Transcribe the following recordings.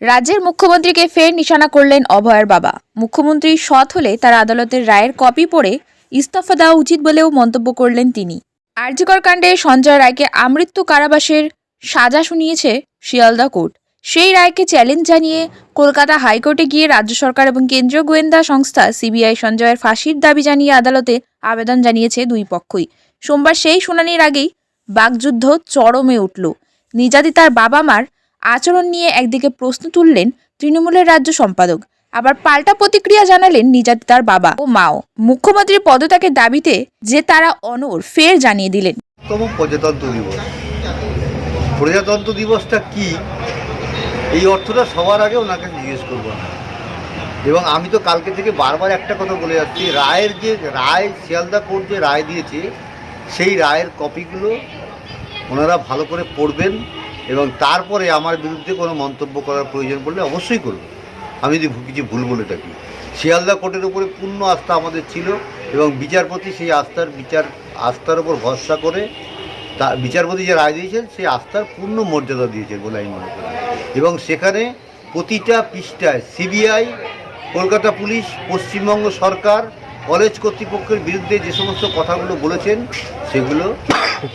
রাজ্যের মুখ্যমন্ত্রীকে ফের নিশানা করলেন অভয়ের বাবা। মুখ্যমন্ত্রী সৎ হলে তার আদালতের রায়ের কপি পড়ে ইস্তফা দেওয়া উচিত বলেও মন্তব্য করলেন তিনি। আরজিকর কাণ্ডে সঞ্জয় রায়কে আমৃত্যু কারাবাসের সাজা শুনিয়েছে শিয়ালদা কোর্ট। সেই রায়কে চ্যালেঞ্জ জানিয়ে কলকাতা হাইকোর্টে গিয়ে রাজ্য সরকার এবং কেন্দ্রীয় গোয়েন্দা সংস্থা সিবিআই সঞ্জয়ের ফাঁসির দাবি জানিয়ে আদালতে আবেদন জানিয়েছে দুই পক্ষই। সোমবার সেই শুনানির আগেই বাকযুদ্ধ চরমে উঠল। নির্যাতিতার বাবা মার আচরণ নিয়ে একদিকে প্রশ্ন তুললেন তৃণমূলের রাজ্য সম্পাদক। আবার পাল্টা প্রতিক্রিয়া জানালেন নির্যাতিতার বাবা ও মাও। মুখ্যমন্ত্রীর পদত্যাগের দাবিতে যে তারা অনর ফের জানিয়ে দিলেন। প্রজাতন্ত্র দিবস। প্রজাতন্ত্র দিবসটা কি? এই অর্থটা সবার আগে ওনাকে জিজ্ঞেস করব এবং আমি তো কালকে থেকে বারবার একটা কথা বলে যাচ্ছি, রায়ের যে রায়, শিয়ালদা কোর্ট যে রায় দিয়েছে, সেই রায়ের কপিগুলো ওনারা ভালো করে পড়বেন। এবং তারপরে আমার বিরুদ্ধে কোনো মন্তব্য করার প্রয়োজন পড়লে অবশ্যই করব। আমি যদি কিছু ভুল বলে থাকি। শিয়ালদা কোর্টের উপরে পূর্ণ আস্থা আমাদের ছিল এবং বিচারপতি সেই আস্থার বিচার, আস্থার উপর ভরসা করে তা, বিচারপতি যে রায় দিয়েছেন সেই আস্থার পূর্ণ মর্যাদা দিয়েছেন বলে আমি মনে করি। এবং সেখানে প্রতিটা পৃষ্ঠায় সিবিআই, কলকাতা পুলিশ, পশ্চিমবঙ্গ সরকার, কলেজ কর্তৃপক্ষের বিরুদ্ধে যে সমস্ত কথাগুলো বলেছেন, সেগুলো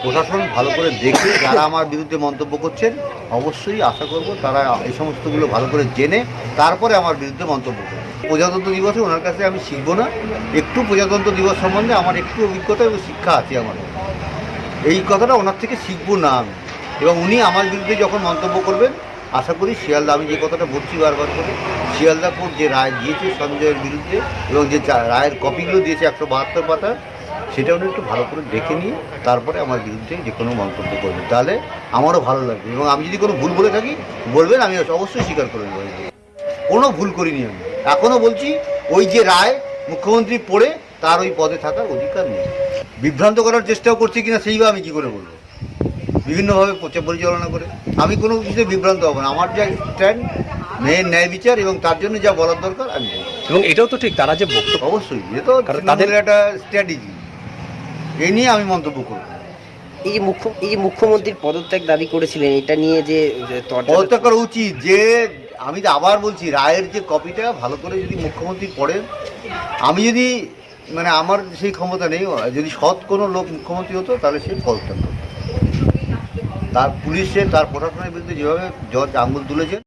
প্রশাসন ভালো করে দেখে যারা আমার বিরুদ্ধে মন্তব্য করছেন, অবশ্যই আশা করব তারা এই সমস্তগুলো ভালো করে জেনে তারপরে আমার বিরুদ্ধে মন্তব্য করবে। প্রজাতন্ত্র দিবসে ওনার কাছে আমি শিখব না। একটু প্রজাতন্ত্র দিবস সম্বন্ধে আমার একটু অভিজ্ঞতা এবং শিক্ষা আছে আমার। এই কথাটা ওনার থেকে শিখব না আমি। এবং উনি আমার বিরুদ্ধে যখন মন্তব্য করবেন, আশা করি শিয়ালদা, আমি যে কথাটা বলছি বারবার করে, শিয়ালদা কোর্ট যে রায় দিয়েছে সঞ্জয়ের বিরুদ্ধে এবং যে রায়ের কপিগুলো দিয়েছে একশো বাহাত্তর পাতা সেটা উনি একটু ভালো করে দেখে নিয়ে তারপরে আমার বিরুদ্ধে যে কোনো মন্তব্য করবেন। তাহলে আমারও ভালো লাগবে এবং আমি যদি কোনো ভুল বলে থাকি বলবেন আমি অবশ্যই স্বীকার করে নেব। কোনো ভুল করিনি আমি। এখনও বলছি ওই যে রায় মুখ্যমন্ত্রী পড়ে তার ওই পদে থাকার অধিকার নেই। বিভ্রান্ত করার চেষ্টাও করছে কিনা সেইভাবে আমি কী করে বলব? বিভিন্নভাবে প্রচার পরিচালনা করে। আমি কোনো কিছুতে বিভ্রান্ত হব না। আমার যা স্ট্যান্ড মেয়ের ন্যায় বিচার এবং তার জন্য যা বলার দরকার আমি। এবং এটাও তো ঠিক তারা যে বক্তব্য অবশ্যই এ তো তাদের একটা স্ট্র্যাটেজি এই নিয়ে আমি মন্তব্য করব। এই যে মুখ্য এই যে মুখ্যমন্ত্রীর পদত্যাগ দাবি করেছিলেন এটা নিয়ে যে যে পদত্যাগ করা উচিত যে আমি তো আবার বলছি রায়ের যে কপিটা ভালো করে যদি মুখ্যমন্ত্রী পড়েন আমি যদি মানে আমার সেই ক্ষমতা নেই যদি সৎ কোনো লোক মুখ্যমন্ত্রী হতো তাহলে সে পদত্যাগ করতো। তার পুলিশে তার প্রশাসনের বিরুদ্ধে যেভাবে জজ আঙুল তুলেছেন